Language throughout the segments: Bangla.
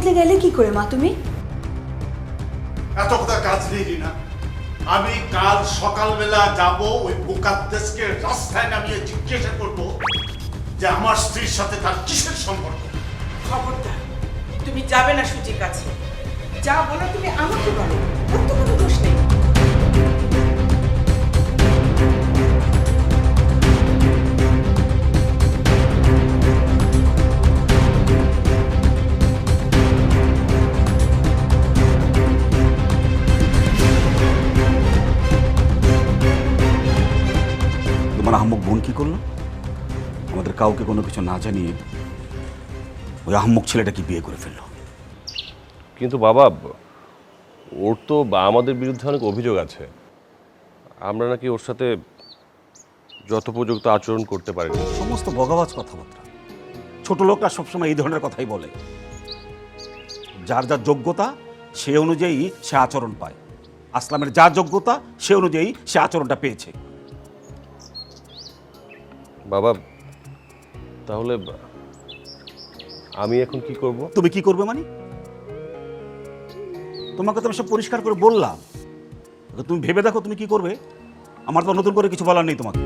বদলে গেলে কি করে মা তুমি? এত কথা কাজ নেই না। আমি কাল সকালবেলা যাব ওই মুকাদ্দেসকে রাস্তায় নামিয়ে জিজ্ঞাসা করব যে আমার স্ত্রীর সাথে তার কিসের সম্পর্ক? খবরদার তুমি যাবে না সুজির কাছে। যা বলো তুমি আমাকে বলো। বোন কি করল? আমাদের কাউকে কোনো কিছু না জানিয়ে ওই আহম্মক ছেলেটাকে বিয়ে করে ফেলল? কিন্তু বাবা ওর তো বা আমাদের বিরুদ্ধে অনেক অভিযোগ আছে। আমরা নাকি ওর সাথে যথোপযুক্ত আচরণ করতে পারিনি। সমস্ত বগাবাজ কথাবার্তা। ছোট লোকরা সবসময় এই ধরনের কথাই বলে। যার যার যোগ্যতা সে অনুযায়ী সে আচরণ পায়। আসলামের যা যোগ্যতা সে অনুযায়ী সে আচরণটা পেয়েছে। বাবা তাহলে আমি এখন কি করব? তুমি কি করবে মানে? তোমাকে তো আমি সব পরিষ্কার করে বললাম। তুমি ভেবে দেখো তুমি কি করবে? আমার তো নতুন করে কিছু বলার নেই তোমাকে।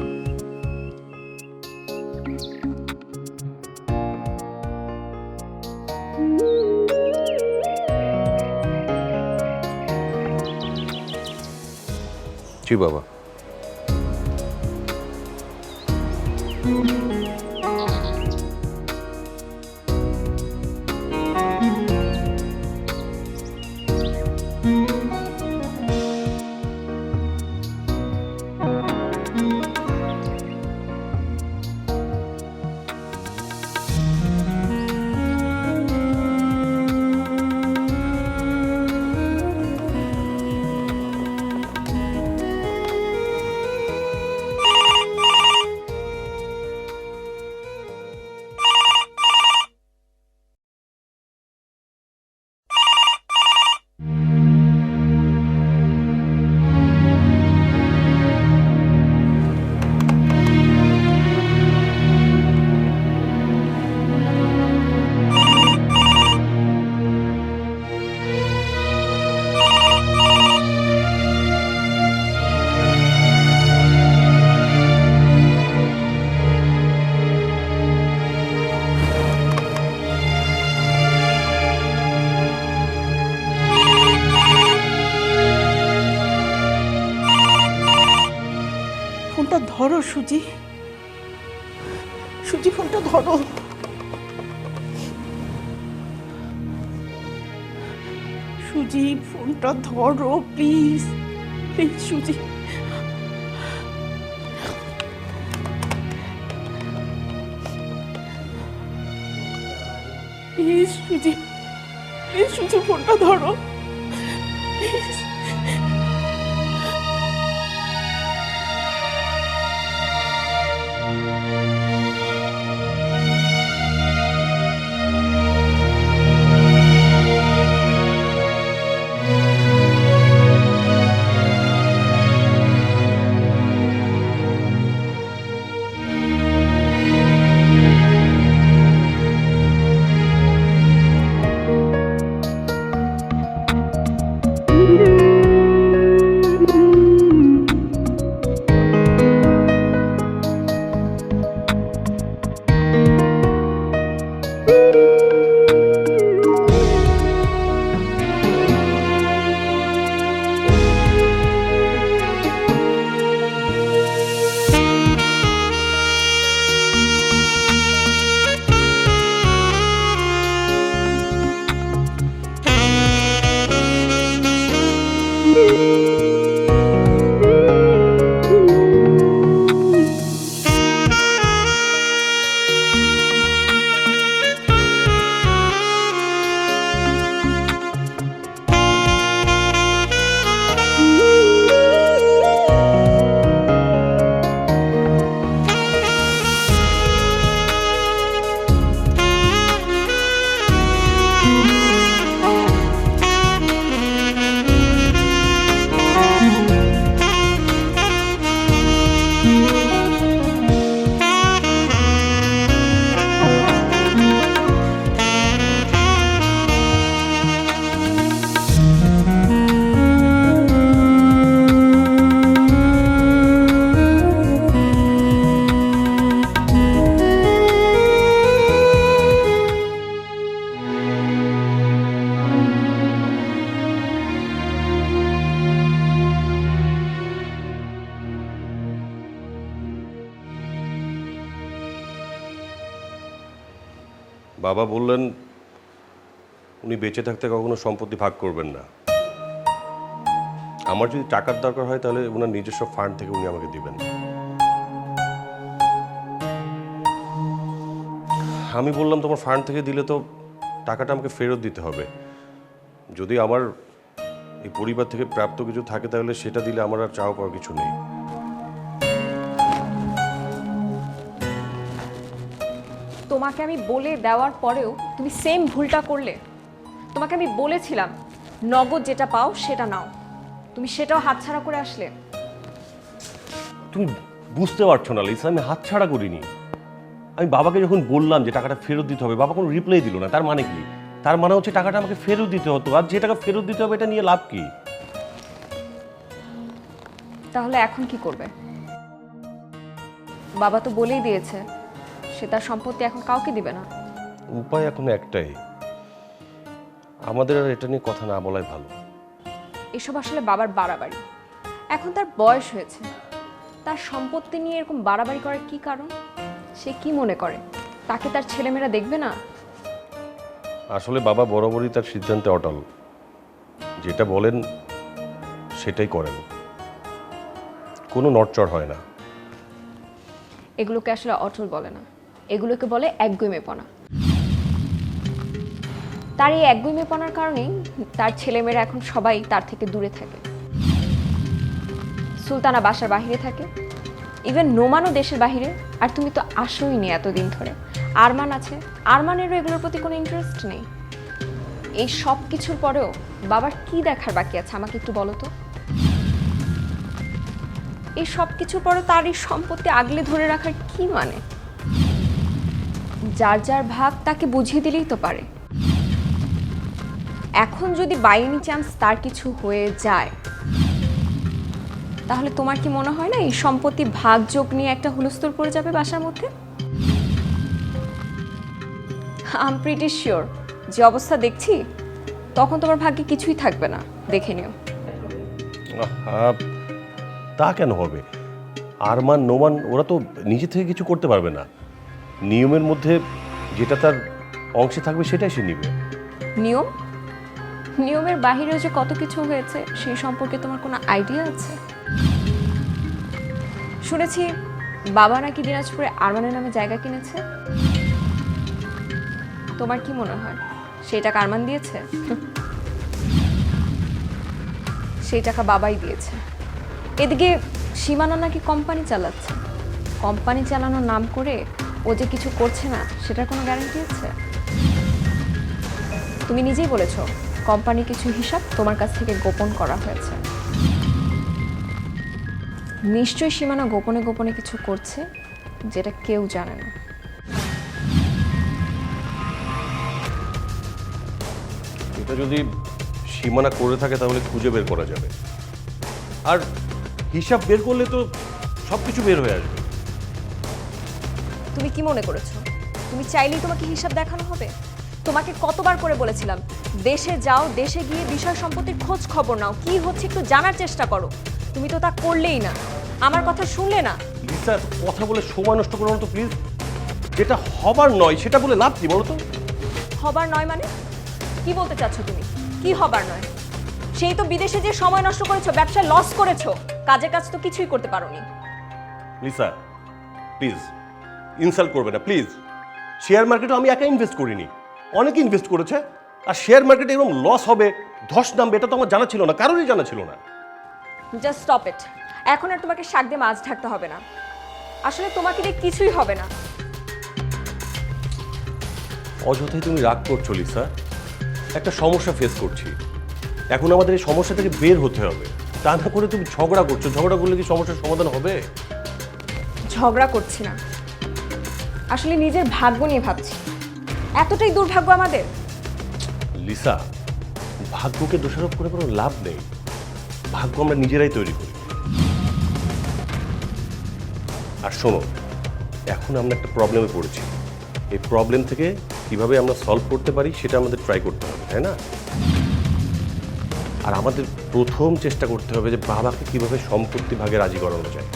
জি বাবা। সুজি। সুজি ফোনটা ধরো। সুজি ফোনটা ধরো, please. Please, Suji. Please Suji. Please, Suji, ফোনটা ধরো। প্লিজ। বাবা বললেন, উনি বেঁচে থাকতে কখনো সম্পত্তি ভাগ করবেন না। আমার যদি টাকার দরকার হয় তাহলে ওনার নিজস্ব ফান্ড থেকে উনি আমাকে দিবেন। আমি বললাম, তোমার ফান্ড থেকে দিলে তো টাকাটা আমাকে ফেরত দিতে হবে। যদি আমার এই পরিবার থেকে প্রাপ্ত কিছু থাকে তাহলে সেটা দিলে আমার আর চাওয়া পাওয়ার কিছু নেই। তোমাকে আমি বলে দেওয়ার পরেও তুমি সেম ভুলটা করলে। তোমাকে আমি বলেছিলাম নগদ যেটা পাও সেটা নাও। তুমি সেটাও হাতছাড়া করে আসলে। তুমি বুঝতে পারছ না লিসা আমি হাতছাড়া করিনি। আমি বাবাকে যখন বললাম যে টাকাটা ফেরত দিতে হবে বাবা কোনো রিপ্লাই দিল না তার মানে কি? তার মানে হচ্ছে টাকাটা আমাকে ফেরত দিতে হতো আর যে টাকা ফেরত দিতে হবে এটা নিয়ে লাভ কি? তাহলে এখন কি করবে? বাবা তো বলেই দিয়েছে সে তার সম্পত্তি এখন কাউকে দিবে না। উপায় এখন একটাই। আমাদের আর এটা নিয়ে কথা না বলাই ভালো। এসব আসলে বাবার বাড়াবাড়ি। এখন তার বয়স হয়েছে। তার সম্পত্তি নিয়ে এরকম বাড়াবাড়ি করার কি কারণ? সে কি মনে করে? তাকে তার ছেলেমেয়েরা দেখবে না? আসলে বাবা বরাবরই তার সিদ্ধান্তে অটল। যেটা বলেন সেটাই করেন। কোনো নটচড় হয় না। এগুলোকে আসলে অটল বলে না। এগুলোকে বলে একগুইমেপনা। তার এই একগুইমেপনার কারণেই তার ছেলেমেয়েরা এখন সবাই তার থেকে দূরে থাকে। সুলতানা বাসার বাহিরে থাকে ইভেন নোমানও দেশের বাহিরে, আর তুমি তো আসোই নি এতদিন ধরে। আরমান আছে, আরমানেরও এগুলোর প্রতি কোনো ইন্টারেস্ট নেই। এই সব কিছুর পরেও বাবার কি দেখার বাকি আছে, আমাকে একটু বলো তো? এই সব কিছুর পরে তার এই সম্পত্তি আগলে ধরে রাখার কি মানে? যার যার ভাগ তাকে বুঝিয়ে দিলেই তো পারে। এখন যদি বাই এনি চান্স তার কিছু হয়ে যায়, তাহলে তোমার কি মনে হয় না এই সম্পত্তি ভাগ যোগ নিয়ে একটা হুলস্থুল পড়ে যাবে বাসার মধ্যে? আম প্রিটি শিওর যে অবস্থা দেখছি, তখন তোমার ভাগ্যে কিছুই থাকবে না। দেখে নিও। তা কেন হবে? আরমান, নোমান, ওরা তো নিজে থেকে কিছু করতে পারবে না। নিয়মের মধ্যে যেটা তার অংশে থাকবে সেটাই সে নিবে। নিয়ম? নিয়মের বাহিরেও যে কত কিছু হয়েছে সেই সম্পর্কে তোমার কোনো আইডিয়া আছে? শুনেছি বাবা নাকি দিনাজপুরে আরমানের নামে জায়গা কিনেছে। তোমার কি মনে হয়, সেই টাকা আরমান দিয়েছে? সেই টাকা বাবাই দিয়েছে। এদিকে সীমানা নাকি কোম্পানি চালাচ্ছে। কোম্পানি চালানোর নাম করে ও যে কিছু করছে না, সেটার কোনো গ্যারান্টি আছে? তুমি নিজেই বলেছ কোম্পানি কিছু হিসাব তোমার কাছ থেকে গোপন করা হয়েছে। নিশ্চয়ই সীমানা গোপনে গোপনে কিছু করছে, যেটা কেউ জানে না। এটা যদি সীমানা করে থাকে, তাহলে খুঁজে বের করা যাবে। আর হিসাব বের করলে তো সব কিছু বের হয়ে আসবে। তুমি কি মনে করেছ? তুমি চাইলেই তোমাকে হিসাব দেখানো হবে? তোমাকে কতবার করে বলেছিলাম দেশে যাও দেশে গিয়ে বিষয় সম্পত্তির খোঁজ খবর নাও কি হচ্ছে একটু জানার চেষ্টা করো। তুমি তো তা করলেই না। আমার কথা শুনলে না? লিসা এত কথা বলে সময় নষ্ট করো না তো প্লিজ যেটা হবার নয় সেটা বলে লাভ কি বলো তো হবার নয় মানে? কি বলতে চাচ্ছ তুমি? কি হবার নয়? সেই তো বিদেশে যে সময় নষ্ট করেছ ব্যবসা লস করেছ কাজের কাজ তো কিছুই করতে পারোনি। লিসা প্লিজ ইনসাল্ট করবে না প্লিজ। শেয়ার মার্কেটে আমি একা ইনভেস্ট করিনি। অনেকে ইনভেস্ট করেছে আর শেয়ার মার্কেটে এরকম লস হবে ধস নামবে এটা তো আমার জানা ছিল না কারোরই জানা ছিল না। জাস্ট স্টপ ইট এখন আর তোমাকে শাক দিয়ে মাছ ঢাকতে হবে না। আসলে তোমাকে দিয়ে কিছুই হবে না। অযথাই তুমি রাগ করছ লিসা। একটা সমস্যা ফেস করছি। এখন আমাদের এই সমস্যা থেকে বের হতে হবে। তা না করে তুমি ঝগড়া করছ। ঝগড়া করলে কি সমস্যার সমাধান হবে? ঝগড়া করছি না। আসলে নিজের ভাগ্য নিয়ে ভাবছি। এতটাই দুর্ভাগ্য আমাদের? লিসা, ভাগ্যকে দোষারোপ করে কোনো লাভ নেই। ভাগ্য আমরা নিজেরাই তৈরি করি। আর শোনো, এখন আমরা একটা প্রবলেমে পড়েছি। এই প্রবলেম থেকে কীভাবে আমরা সলভ করতে পারি সেটা আমাদের ট্রাই করতে হবে, তাই না? আর আমাদের প্রথম চেষ্টা করতে হবে যে বাবাকে কীভাবে সম্পত্তি ভাগে রাজি করানো যায়।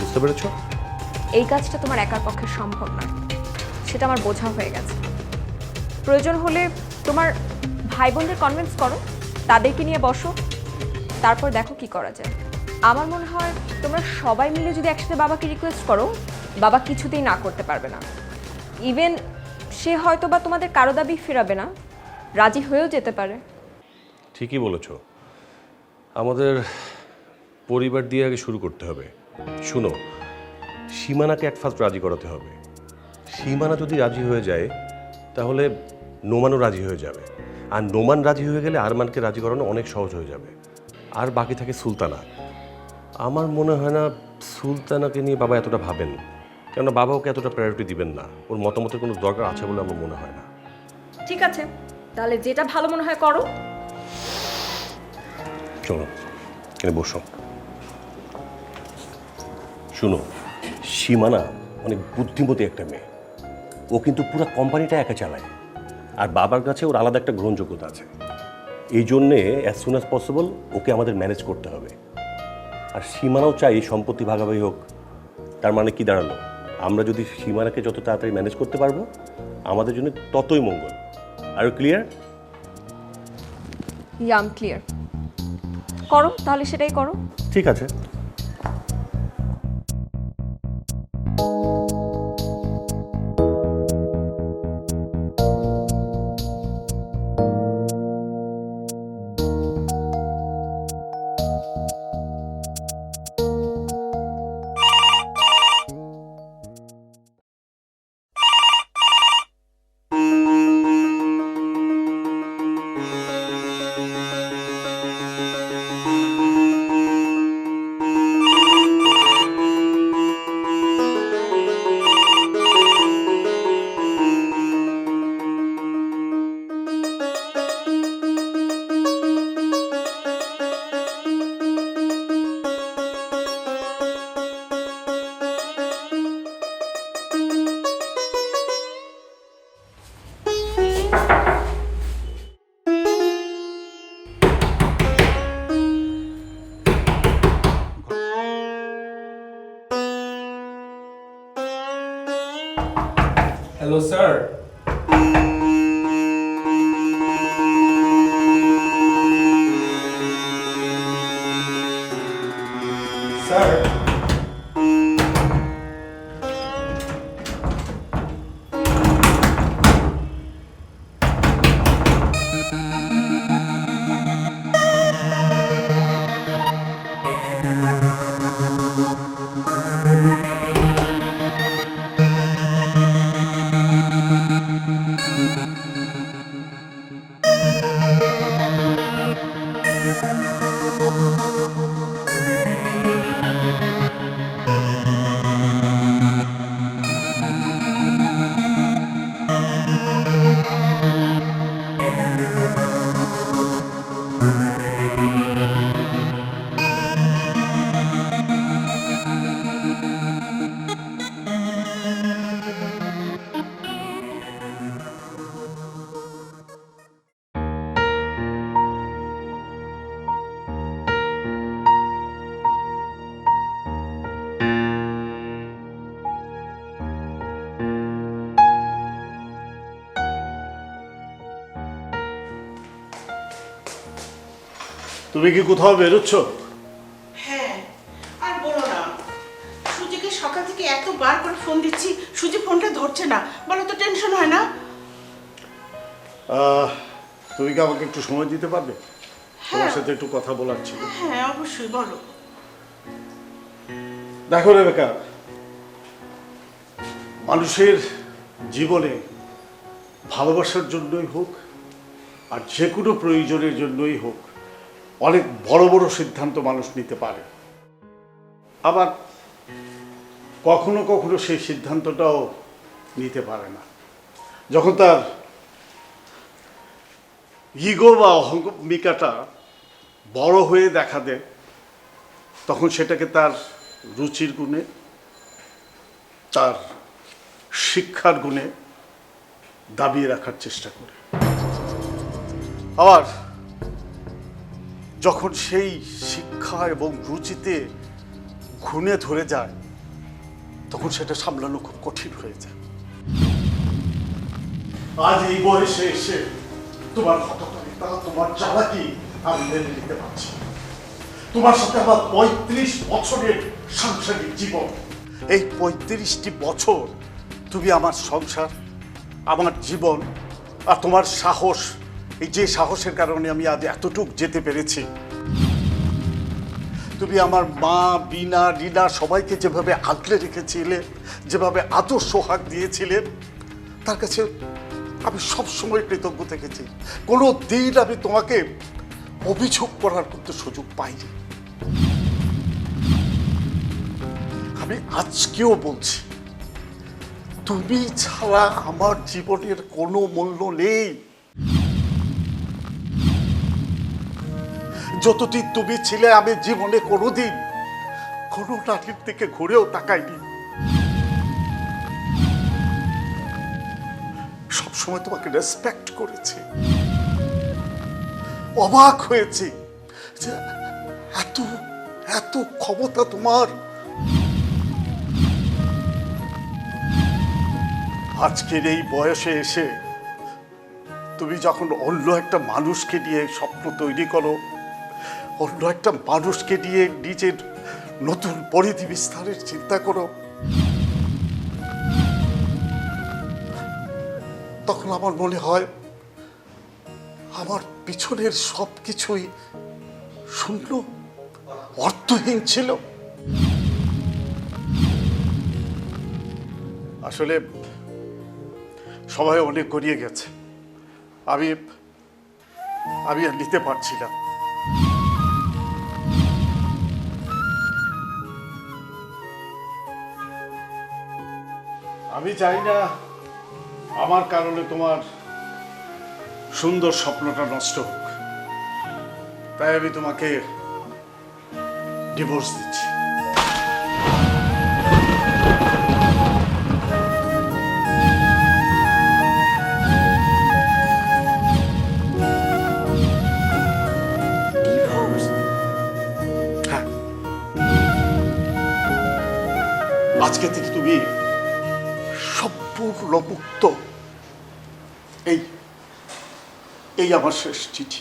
বুঝতে পেরেছ? এই কাজটা তোমার একার পক্ষে সম্ভব নয় সেটা আমার বোঝা হয়ে গেছে। প্রয়োজন হলে তোমার ভাই বোনদের কনভিন্স করো, তাদেরকে নিয়ে বসো, তারপর দেখো কি করা যায়। আমার মনে হয় তোমরা সবাই মিলে যদি একসাথে বাবাকে রিকোয়েস্ট করো, বাবা কিছুতেই না করতে পারবে না। ইভেন সে হয়তো বা তোমাদের কারও দাবি ফেরাবে না, রাজি হয়েও যেতে পারে। ঠিকই বলেছ। আমাদের পরিবার দিয়ে আগে শুরু করতে হবে। শুনো সীমানাকে এক ফার্স্ট রাজি করাতে হবে। সীমানা যদি রাজি হয়ে যায় তাহলে নোমানও রাজি হয়ে যাবে। আর নোমান রাজি হয়ে গেলে আরমানকে রাজি করানো অনেক সহজ হয়ে যাবে। আর বাকি থাকে সুলতানা। আমার মনে হয় না সুলতানাকে নিয়ে বাবা এতটা ভাবেন। কেননা বাবা ওকে এতটা প্রায়োরিটি দিবেন না। ওর মতামতের কোনো দরকার আছে বলে আমার মনে হয় না। ঠিক আছে। তাহলে যেটা ভালো মনে হয় করো। চলো এখানে বসো। শুনো সীমানা অনেক বুদ্ধিমতী একটা মেয়ে। ও কিন্তু পুরো কোম্পানিটা একা চালায়। আর বাবার কাছে ওর আলাদা একটা গ্রহণযোগ্যতা আছে। এই জন্যে as soon as possible okay আমাদের ম্যানেজ করতে হবে। আর সীমানাও চাই সম্পত্তি ভাগাভাগি হোক। তার মানে কি দাঁড়াল? আমরা যদি সীমানাকে যত তাড়াতাড়ি ম্যানেজ করতে পারব আমাদের জন্য ততই মঙ্গল। আর ক্লিয়ার ইয়াম ক্লিয়ার করো তাহলে সেটাই করো। ঠিক আছে। Hello, sir. তুমি কি কোথাও বেরোচ্ছ? হ্যাঁ আর বলো না। সুজিকে সকাল থেকে এতবার করে ফোন দিচ্ছি সুজি ফোনটা ধরছে না। বলো তো টেনশন হয় না? আহ, তুমি কি আমাকে একটু সময় দিতে পারবে? তোমার হ্যাঁ। সাথে একটু কথা বলার ছিল। হ্যাঁ অবশ্যই বলো। দেখো রেবেকা মানুষের জীবনে ভালোবাসার জন্যই হোক আর যে কোনো প্রয়োজনের জন্যই হোক অনেক বড় বড় সিদ্ধান্ত মানুষ নিতে পারে। আবার কখনো কখনো সেই সিদ্ধান্তটাও নিতে পারে না। যখন তার ইগো বা অহমিকাটা বড় হয়ে দেখা দেয়, তখন সেটাকে তার রুচির গুণে, তার শিক্ষার গুণে দাবিয়ে রাখার চেষ্টা করে। আবার যখন সেই শিক্ষা এবং রুচিতে ঘুণে ধরে যায়, তখন সেটা সামলানো খুব কঠিন হয়ে যায়। আজ এই বয়সে এসে তোমার তোমার চালাকি আমি মেনে নিতে পারছি তোমার সাথে আমার পঁয়ত্রিশ বছরের সাংসারিক জীবন। এই পঁয়ত্রিশটি বছর তুমি আমার সংসার, আমার জীবন আর তোমার সাহস এই যে সাহসের কারণে আমি আজ এতটুক যেতে পেরেছি। তুমি আমার মা বিনা রিনা সবাইকে যেভাবে আগলে রেখেছিলে, যেভাবে আদর সোহাগ দিয়েছিলেন তার কাছে আমি সবসময় কৃতজ্ঞ থেকেছি। কোনো দিন আমি তোমাকে অভিযোগ করার কিন্তু সুযোগ পাইনি। আমি আজকেও বলছি, তুমি ছাড়া আমার জীবনের কোনো মূল্য নেই। যতদিন তুমি ছিলে, আমি জীবনে কোনোদিন কোনো নারীর দিকে ঘুরেও তাকাইনি। সবসময় তোমাকে রেসপেক্ট করেছি। অবাক হয়েছি যে এত এত ক্ষমতা তোমার। আজকের এই বয়সে এসে তুমি যখন অন্য একটা মানুষকে নিয়ে স্বপ্ন তৈরি করো অন্য একটা মানুষকে নিয়ে নিজের নতুন পরিধি বিস্তারের চিন্তা করো। তখন আমার মনে হয়, আমার পিছনের সব কিছুই শূন্য, অর্থহীন ছিল। আসলে সবাই অনেক গড়িয়ে গেছে। আমি আমি আর নিতে পারছি না। আমি চাই না আমার কারণে তোমার সুন্দর স্বপ্নটা নষ্ট হোক। তাই আমি তোমাকে ডিভোর্স দিচ্ছি। সম্পূর্ণ এই এই আমার শেষ চিঠি।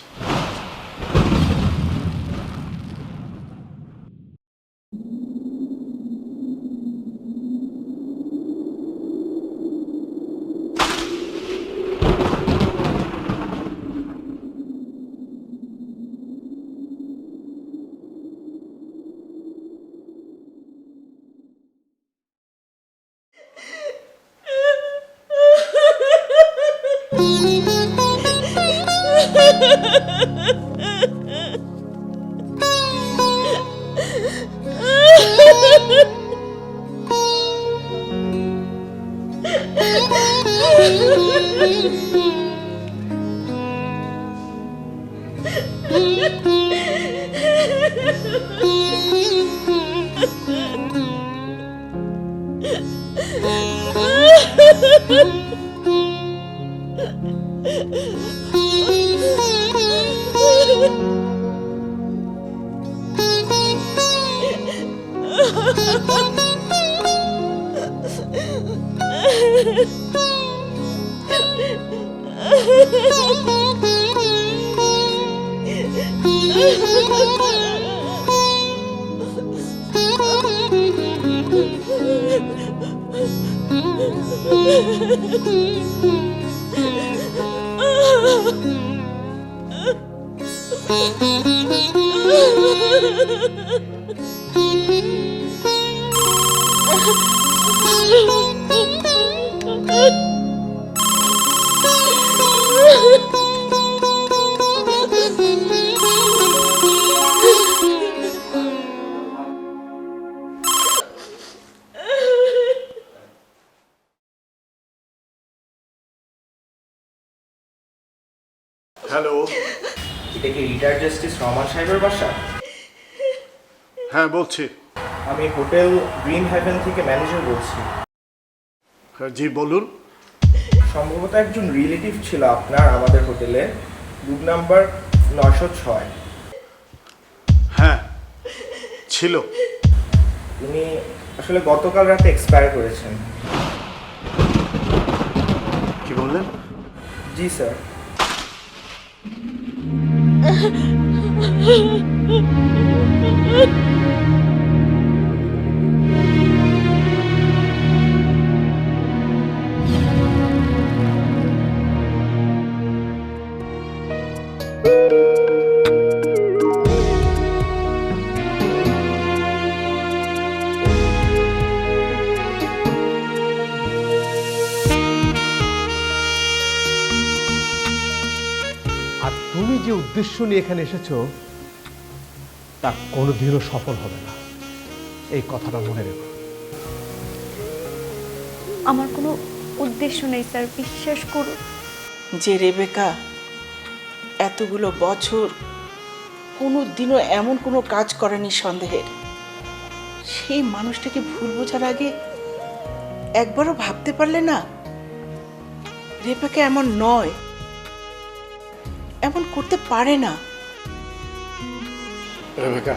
Mm-hmm. Ha ha ha! Rahman সাহেবের বাসা? হ্যাঁ বলছি। আমি হোটেল গ্রিন হ্যাভেন থেকে ম্যানেজার বলছি। হ্যাঁ, জি বলুন। সম্ভবত একজন রিলেটিভ ছিল আপনার আমাদের হোটেলে রুম নাম্বার নশো ছয়। হ্যাঁ ছিল। উনি আসলে গতকাল রাতে এক্সপায়ার করেছেন। কি বললেন? জি স্যার। 哈哈哈哈哈 উদ্দেশ্য নিয়ে এখানে এসেছ তা কোনোদিনও সফল হবে না। এই কথাটা মনে রেখো। আমার কোনো উদ্দেশ্য নেই স্যার বিশ্বাস করুন। যে রেবেকা এতগুলো বছর কোনো দিনও এমন কোনো কাজ করেনি সন্দেহের। সেই মানুষটাকে ভুল বোঝার আগে একবারও ভাবতে পারলে না রেবেকা এমন নয়। এমন করতে পারে না। রেবেকা